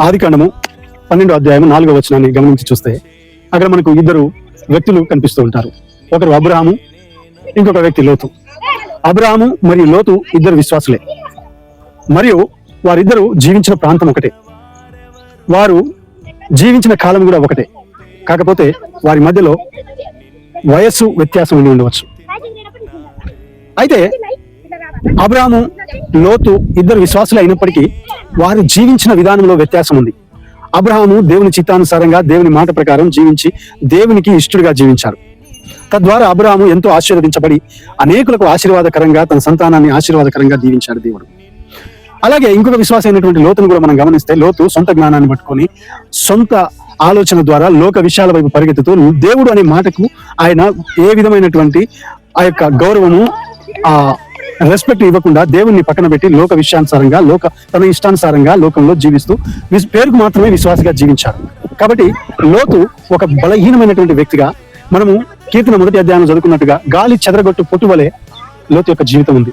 ఆది కాండము పన్నెండో అధ్యాయం నాలుగో వచనాన్ని గమనించి చూస్తే అక్కడ మనకు ఇద్దరు వ్యక్తులు కనిపిస్తూ ఉంటారు. ఒకరు అబ్రహాము ఇంకొక వ్యక్తి లోతు. అబ్రహాము మరియు లోతు ఇద్దరు విశ్వాసులే. మరియు వారిద్దరూ జీవించిన ప్రాంతం ఒకటే. వారు జీవించిన కాలం కూడా ఒకటే. కాకపోతే వారి మధ్యలో వయస్సు వ్యత్యాసం ఉండి ఉండవచ్చు. అయితే అబ్రాము లోతు ఇద్దరు విశ్వాసులు అయినప్పటికీ వారు జీవించిన విధానంలో వ్యత్యాసం ఉంది. అబ్రహాము దేవుని చిత్తానుసారంగా దేవుని మాట ప్రకారం జీవించి దేవునికి ఇష్టడుగా జీవించారు. తద్వారా అబ్రహాము ఎంతో ఆశీర్వదించబడి అనేకులకు ఆశీర్వాదకరంగా తన సంతానాన్ని ఆశీర్వాదకరంగా దీవించాడు దేవుడు. అలాగే ఇంకొక విశ్వాసం అయినటువంటి లోతును కూడా మనం గమనిస్తే లోతు సొంత జ్ఞానాన్ని పట్టుకొని సొంత ఆలోచన ద్వారా లోక విషయాల వైపు పరిగెత్తుతూ దేవుడు అనే మాటకు ఆయన ఏ విధమైనటువంటి ఆ యొక్క గౌరవము ఆ రెస్పెక్ట్ ఇవ్వకుండా దేవుణ్ణి పక్కన పెట్టి లోక విషయానుసారంగా లోక తన ఇష్టానుసారంగా లోకంలో జీవిస్తూ పేరుకు మాత్రమే విశ్వాసగా జీవించారు. కాబట్టి లోతు ఒక బలహీనమైనటువంటి వ్యక్తిగా మనము కీర్తన మొదటి అధ్యాయం చదువుకున్నట్టుగా గాలి చెదరగొట్టు పొట్టు వలె లోతు యొక్క జీవితం ఉంది.